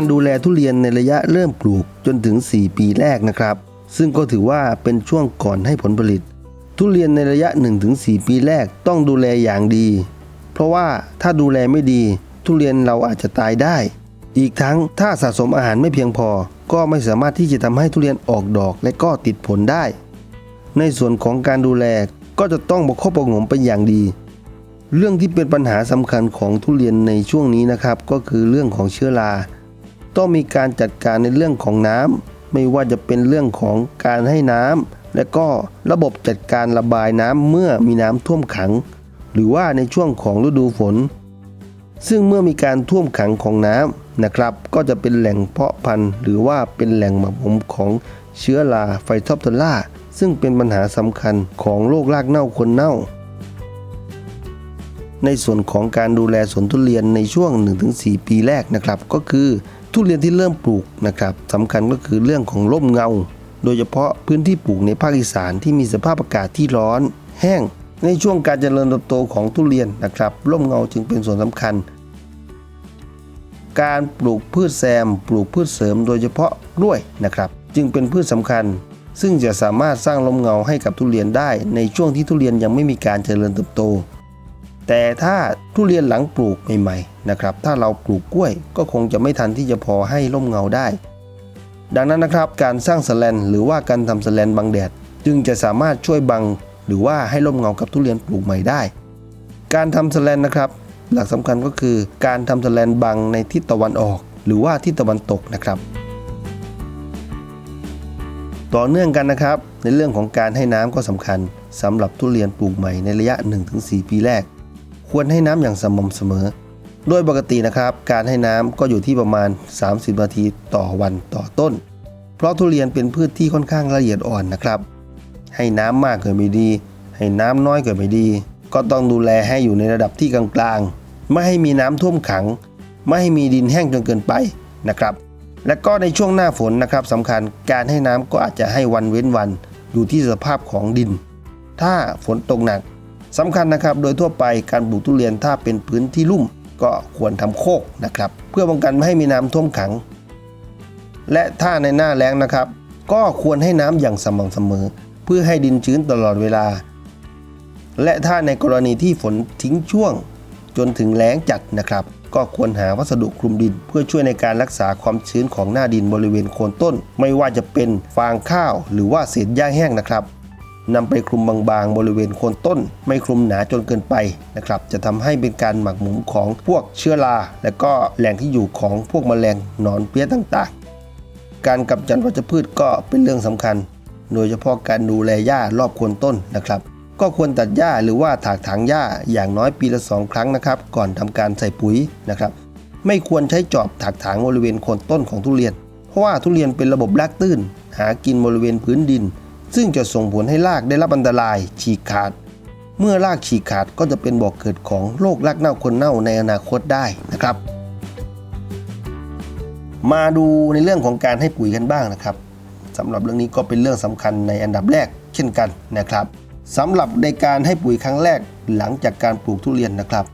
การดูแลทุเรียนในระยะเริ่มปลูกจนถึง 4 ปีแรกนะครับ ซึ่งก็ถือว่าเป็นช่วงก่อนให้ผลผลิต ทุเรียนในระยะ 1-4 ปีแรกต้องดูแลอย่างดี เพราะว่าถ้าดูแลไม่ดี ทุเรียนเราอาจจะตายได้ อีกทั้งถ้าสะสมอาหารไม่เพียงพอ ก็ไม่สามารถที่จะทำให้ทุเรียนออกดอกและก็ติดผลได้ ในส่วนของการดูแลก็จะต้องประคบประงมเป็นอย่างดีเรื่องที่เป็นปัญหาสำคัญของทุเรียนในช่วงนี้นะครับ ก็คือเรื่องของเชื้อรา ต้องมีการจัดการในเรื่องของน้ำไม่ว่าจะเป็นเรื่องของการให้น้ำและก็ระบบจัดการระบายน้ำเมื่อมีน้ำท่วมขัง หรือว่าในช่วงของฤดูฝน ซึ่งเมื่อมีการท่วมขังของน้ำนะครับ ก็จะเป็นแหล่งเพาะพันธุ์หรือว่าเป็นแหล่งหมักหมมของเชื้อราไฟทอปเทอร่าซึ่งเป็นปัญหาสำคัญของโรครากเน่าคนเน่า ในส่วนของการดูแลสวนทุเรียนในช่วง 1-4 ปีแรกนะครับ ก็คือ ทุเรียนที่เริ่มปลูกนะครับสำคัญก็คือเรื่องของร่มเงา โดยเฉพาะพื้นที่ปลูกในภาคอีสานที่มีสภาพอากาศที่ร้อน แห้ง ในช่วงการเจริญเติบโตของทุเรียนนะครับร่มเงาจึงเป็นส่วนสำคัญ การปลูกพืชแซม ปลูกพืชเสริม โดยเฉพาะกล้วยนะครับ จึงเป็นพืชสำคัญ ซึ่งจะสามารถสร้างร่มเงาให้กับทุเรียนได้ ในช่วงที่ทุเรียนยังไม่มีการเจริญเติบโต แต่ถ้าทุเรียนหลังปลูกใหม่ๆนะครับ ถ้าเราปลูกกล้วยก็คงจะไม่ทันที่จะพอให้ร่มเงาได้ ดังนั้นนะครับการสร้างสแลนหรือว่าการทำสแลนบังแดด จึงจะสามารถช่วยบัง หรือว่าให้ร่มเงากับทุเรียนปลูกใหม่ได้ การทำสแลนนะครับ หลักสำคัญก็คือการทำสแลนบังในทิศตะวันออก หรือว่าทิศตะวันตกนะครับต่อเนื่องกันนะครับ ในเรื่องของการให้น้ำก็สำคัญสำหรับทุเรียนปลูกใหม่ในระยะ 1-4 ปีแรก ควรให้น้ำอย่างสม่ำเสมอ โดยปกตินะครับ การให้น้ำก็อยู่ที่ประมาณ 30 นาทีต่อวันต่อต้น เพราะทุเรียนเป็นพืชที่ค่อนข้างละเอียดอ่อนนะครับ ให้น้ำมากเก็ไม่ดี ให้น้ำน้อยเก็ไม่ดี ก็ต้องดูแลให้อยู่ในระดับที่กลางๆ ไม่ให้มีน้ำท่วมขัง ไม่ให้มีดินแห้งจนเกินไปนะครับ และก็ในช่วงหน้าฝนนะครับสำคัญการให้น้ำก็อาจจะให้วันเว้นวันอยู่ที่สภาพของดิน ถ้าฝนตกหนัก สำคัญนะครับโดยทั่วไปการปลูกทุเรียนถ้าเป็นพื้นที่ลุ่ม ก็ควรทำโคกนะครับ เพื่อป้องกันไม่ให้มีน้ำท่วมขัง และถ้าในหน้าแล้งนะครับ ก็ควรให้น้ำอย่างสม่ำเสมอ เพื่อให้ดินชื้นตลอดเวลา และถ้าในกรณีที่ฝนทิ้งช่วง จนถึงแล้งจัดนะครับ ก็ควรหาวัสดุคลุมดิน เพื่อช่วยในการรักษาความชื้นของหน้าดินบริเวณโคนต้น ไม่ว่าจะเป็นฟางข้าว หรือว่าเศษหญ้าแห้งนะครับ นำไปคลุมบางๆ บริเวณโคนต้น ไม่คลุมหนาจนเกินไปนะครับจะทำให้เป็นการหมักหมมของพวกเชื้อราและก็แหล่งที่อยู่ของพวกแมลงหนอนเพี้ยต่างๆ การกำจัดวัชพืชก็เป็นเรื่องสำคัญ โดยเฉพาะการดูแลหญ้ารอบโคนต้นนะครับ ก็ควรตัดหญ้าหรือว่าถากถางหญ้าอย่างน้อยปีละสองครั้งนะครับก่อนทำการใส่ปุ๋ยนะครับ ไม่ควรใช้จอบถากถางบริเวณโคนต้นของทุเรียน เพราะว่าทุเรียนเป็นระบบรากตื้น หากินบริเวณพื้นดิน ซึ่งจะส่งผลให้รากได้รับอันตรายฉีกขาด เมื่อรากฉีกขาดก็จะเป็นบ่อกเกิดของโรครากเน่าคนเน่าในอนาคตได้นะครับ มาดูในเรื่องของการให้ปุ๋ยกันบ้างนะครับสำหรับเรื่องนี้ก็เป็นเรื่องสำคัญในอันดับแรกเช่นกันนะครับสำหรับในการให้ปุ๋ยครั้งแรกหลังจากการปลูกทุเรียนนะครับ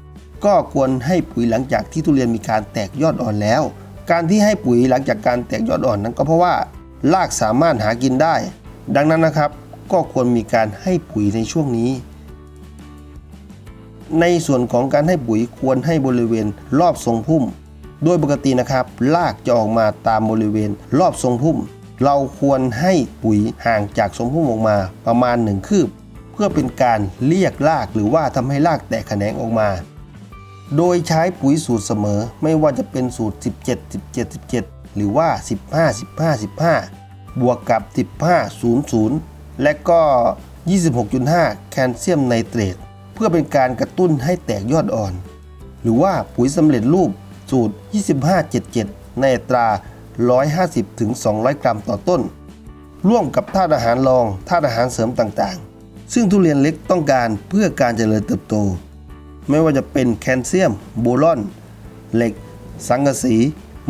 ก็ควรให้ปุ๋ยหลังจากที่ทุเรียนมีการแตกยอดอ่อนแล้ว การที่ให้ปุ๋ยหลังจากการแตกยอดอ่อนนั้นก็เพราะว่ารากสามารถหากินได้ ดังนั้นนะครับก็ควรมีการให้ปุ๋ยในช่วงนี้ ในส่วนของการให้ปุ๋ยควรให้บริเวณรอบทรงพุ่ม โดยปกตินะครับรากจะออกมาตามบริเวณรอบทรงพุ่ม เราควรให้ปุ๋ยห่างจากทรงพุ่มออกมาประมาณหนึ่งคืบ เพื่อเป็นการเรียกรากหรือว่าทำให้รากแตกแขนงออกมา โดยใช้ปุ๋ยสูตรเสมอ ไม่ว่าจะเป็นสูตร 17 17 17 หรือว่า 15 15 15 บวกกับ 15 00 และก็ 26.5 แคลเซียมไนเตรต เพื่อเป็นการกระตุ้นให้แตกยอดอ่อน หรือว่าปุ๋ยสำเร็จรูปสูตร 2577 ในตรา 150ถึง200 กรัมต่อต้น ร่วมกับธาตุอาหารรองธาตุอาหารเสริมต่างๆ ซึ่งทุเรียนเล็กต้องการเพื่อการเจริญเติบโต ไม่ว่าจะเป็นแคลเซียม โบรอน เหล็ก สังกะสี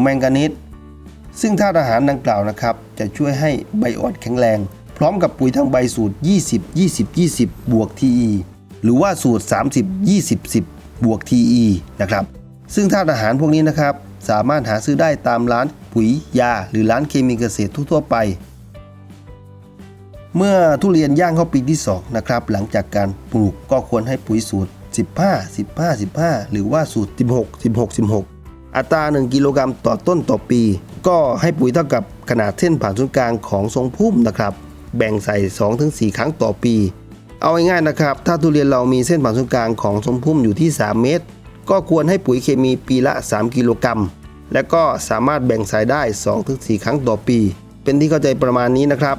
แมงกานีสซึ่งธาตุอาหารดังกล่าวนะครับ จะช่วยให้ใบอ่อนแข็งแรง พร้อมกับปุ๋ยทางใบสูตร 20 20 20 บวก TE หรือว่าสูตร 30 20 10 บวก TE นะครับ ซึ่งธาตุอาหารพวกนี้นะครับ สามารถหาซื้อได้ตามร้านปุ๋ยยา หรือร้านเคมีเกษตรทั่วๆไป เมื่อทุเรียนย่างเข้าปีที่2นะครับ หลังจากการปลูกก็ควรให้ปุ๋ยสูตร 15 15 15 หรือว่าสูตร 16 16 16 อัตรา 1 กิโลกรัมต่อต้นต่อปี ก็ให้ปุ๋ยเท่ากับขนาดเส้นผ่านศูนย์กลางของทรงพุ่มนะครับ แบ่งใส่ 2-4 ครั้งต่อปี เอาง่ายๆนะครับ ถ้าทุเรียนเรามีเส้นผ่านศูนย์กลางของทรงพุ่มอยู่ที่ 3 เมตร ก็ควรให้ปุ๋ยเคมีปีละ 3 กิโลกรัม และก็สามารถแบ่งใสายได้ 2-4 ครั้งต่อปี เป็นที่เข้าใจประมาณนี้นะครับ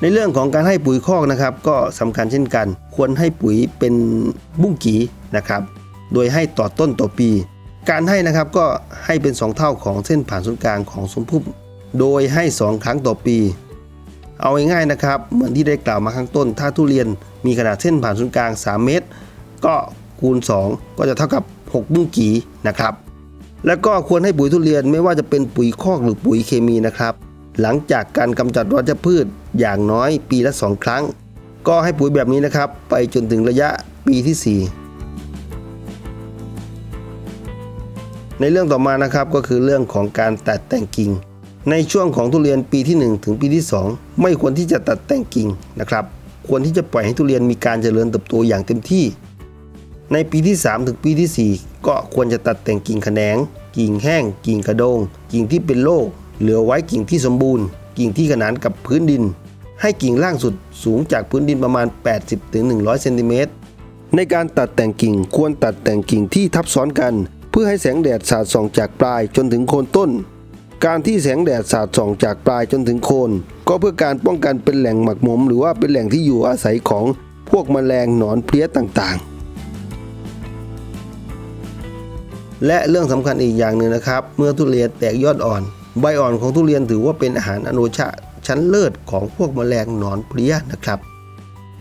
ในเรื่องของการให้ปุ๋ยคอกนะครับ ก็สำคัญเช่นกัน ควรให้ปุ๋ยเป็นบุ้งกีนะครับ โดยให้ต่อต้นต่อปี การให้นะครับก็ให้เป็น 2 เท่าของเส้นผ่านศูนย์กลางของสมพุ่มโดยให้ 2 ครั้งต่อปี เอาง่ายๆนะครับ เหมือนที่ได้กล่าวมาข้างต้น ถ้าทุเรียนมีขนาดเส้นผ่านศูนย์กลาง 3 เมตร ก็คูณ 2 ก็จะเท่ากับ 6 บุ้งกีนะครับ แล้วก็ควรให้ปุ๋ยทุเรียนไม่ว่าจะเป็นปุ๋ยคอกหรือปุ๋ยเคมีนะครับ หลังจากการกำจัดวัชพืชอย่างน้อยปีละ 2 ครั้ง ก็ให้ปุ๋ยแบบนี้นะครับ ไปจนถึงระยะปีที่ 4 ในเรื่องต่อมานะครับก็คือเรื่องของการตัดแต่งกิ่ง ในช่วงของทุเรียนปีที่ 1 ถึงปีที่ 2 ไม่ควรที่จะตัดแต่งกิ่งนะครับควรที่จะปล่อยให้ทุเรียนมีการเจริญเติบโตอย่างเต็มที่ ในปีที่ 3 ถึงปีที่ 4 ก็ควรจะตัดแต่งกิ่งแขนง กิ่งแห้ง กิ่งกระโดง กิ่งที่เป็นโรคเหลือไว้กิ่งที่สมบูรณ์ กิ่งที่ขนานกับพื้นดิน ให้กิ่งล่างสุดสูงจากพื้นดินประมาณ 80-100เซนติเมตรในการตัดแต่งกิ่งควรตัดแต่งกิ่งที่ทับซ้อนกัน พื่อให้แสงแดดสาดส่องจากปลายจนถึงโคนต้น การที่แสงแดดสาดส่องจากปลายจนถึงโคน ก็เพื่อการป้องกันเป็นแหล่งหมักหมม หรือว่าเป็นแหล่งที่อยู่อาศัยของพวกแมลงหนอนเพลี้ยต่างๆ และเรื่องสำคัญอีกอย่างหนึ่งนะครับ เมื่อทุเรียนแตกยอดอ่อน ใบอ่อนของทุเรียนถือว่าเป็นอาหารอโนชาชั้นเลิศของพวกแมลงหนอนเพลี้ยนะครับ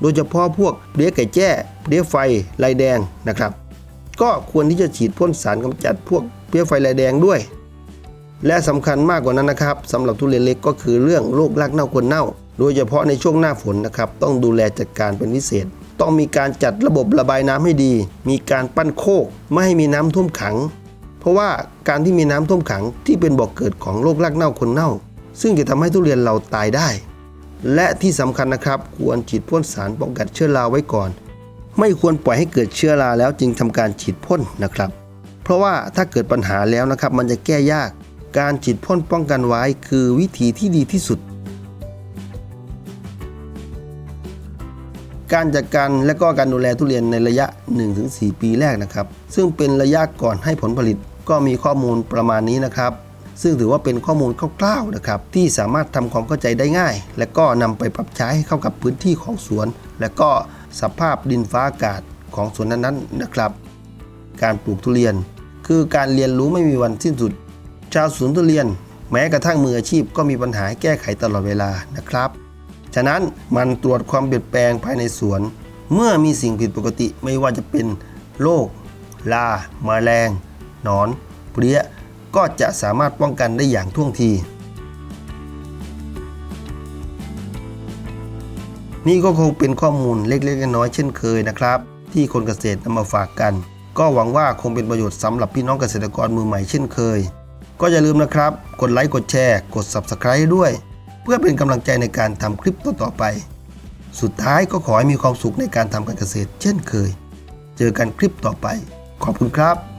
โดยเฉพาะพวกเพลี้ยไก่แจ้เพลี้ยไฟลายแดงนะครับ ก็ควรที่จะฉีดพ่นสารกำจัดพวกเพลี้ยไฟลายแดงด้วย และสำคัญมากกว่านั้นนะครับสำหรับทุเรียนเล็กก็คือเรื่องโรครากเน่าคนเน่า โดยเฉพาะในช่วงหน้าฝนนะครับต้องดูแลจัดการเป็นพิเศษ ต้องมีการจัดระบบระบายน้ำให้ดี มีการปั้นโคกไม่ให้มีน้ำท่วมขัง เพราะว่าการที่มีน้ำท่วมขังที่เป็นบ่อกเกิดของโรครากเน่าคนเน่า ซึ่งจะทำให้ทุเรียนเราตายได้ และที่สำคัญนะครับควรฉีดพ่นสารป้องกันเชื้อราไว้ก่อน ไม่ควรปล่อยให้เกิดเชื้อราแล้วจึงทำการฉีดพ่นนะครับ เพราะว่าถ้าเกิดปัญหาแล้วนะครับ มันจะแก้ยาก การฉีดพ่นป้องกันไว้คือวิธีที่ดีที่สุด การจัดการและก็การดูแลทุเรียนในระยะ 1-4 ปีแรกนะครับ ซึ่งเป็นระยะก่อนให้ผลผลิตก็มีข้อมูลประมาณนี้นะครับ ซึ่งถือว่าเป็นข้อมูลคร่าวๆนะครับ ที่สามารถทำความเข้าใจได้ง่าย และก็นำไปปรับใช้ให้เข้ากับพื้นที่ของสวน และก็ สภาพดินฟ้าอากาศของสวนนั้นๆนะครับ การปลูกทุเรียน คือการเรียนรู้ไม่มีวันสิ้นสุด ชาวสวนทุเรียน แม้กระทั่งมืออาชีพก็มีปัญหาแก้ไขตลอดเวลานะครับ ฉะนั้นมันตรวจความเปลี่ยนแปลงภายในสวน เมื่อมีสิ่งผิดปกติไม่ว่าจะเป็นโรคลาแมลงหนอน เพลี้ยก็จะสามารถป้องกันได้อย่างท่วงที นี่ก็คงเป็นข้อมูลเล็กๆน้อยๆเช่นเคยนะครับ ที่คนเกษตรนำมาฝากกัน ก็หวังว่าคงเป็นประโยชน์สำหรับพี่น้องเกษตรกรมือใหม่เช่นเคย ก็อย่าลืมนะครับ กดไลค์กดแชร์กด Subscribe ด้วย เพื่อเป็นกำลังใจในการทำคลิปต่อๆไป สุดท้ายก็ขอให้มีความสุขในการทำการเกษตร เช่นเคย เจอกันคลิปต่อไป ขอบคุณครับ